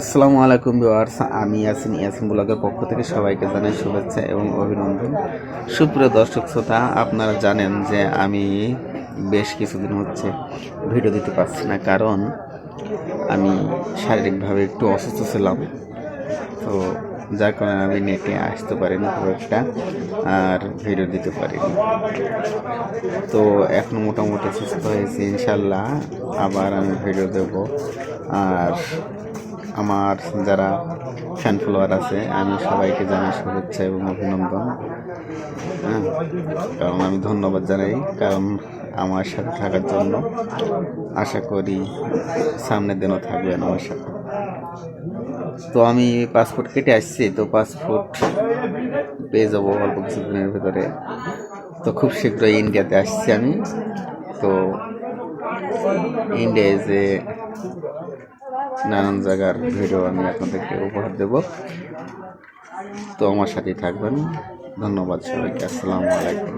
আসসালামু আলাইকুম ভিউয়ার্স, আমি ইয়াসিন ইয়াসিন ব্লগের পক্ষ থেকে সবাইকে জানাই শুভেচ্ছা এবং অভিনন্দন। সুপ্রিয় দর্শক শ্রোতা, আপনারা জানেন যে আমি বেশ কিছুদিন হচ্ছে ভিডিও দিতে পারছি না, কারণ আমি শারীরিকভাবে একটু অসুস্থ ছিলাম। তো যার কারণে আমি নেটে আসতে পারিনি খুব একটা, আর ভিডিও দিতে পারিনি। তো এখন মোটামুটি সুস্থ হয়েছি, ইনশাল্লাহ আবার আমি ভিডিও দেব। আর আমার যারা ফ্যান ফলোয়ার আছে, আমি সবাইকে জানাই শুভেচ্ছা এবং অভিনন্দন। হ্যাঁ কারণ আমি ধন্যবাদ জানাই, কারণ আমার সাথে থাকার জন্য আশা করি সামনের দিনও থাকবেন আমার সাথে। তো আমি পাসপোর্ট কেটে আসছি, তো পাসপোর্ট পেয়ে যাব অল্প কিছুদিনের ভেতরে। তো খুব শীঘ্রই ইন্ডিয়াতে আসছি আমি। তো ইন্ডিয়ায় যে নানান জায়গার ভিডিও আমি আপনাদেরকে উপহার দেব। তো আমার সাথেই থাকবেন। ধন্যবাদ সবাইকে। আসসালামু আলাইকুম।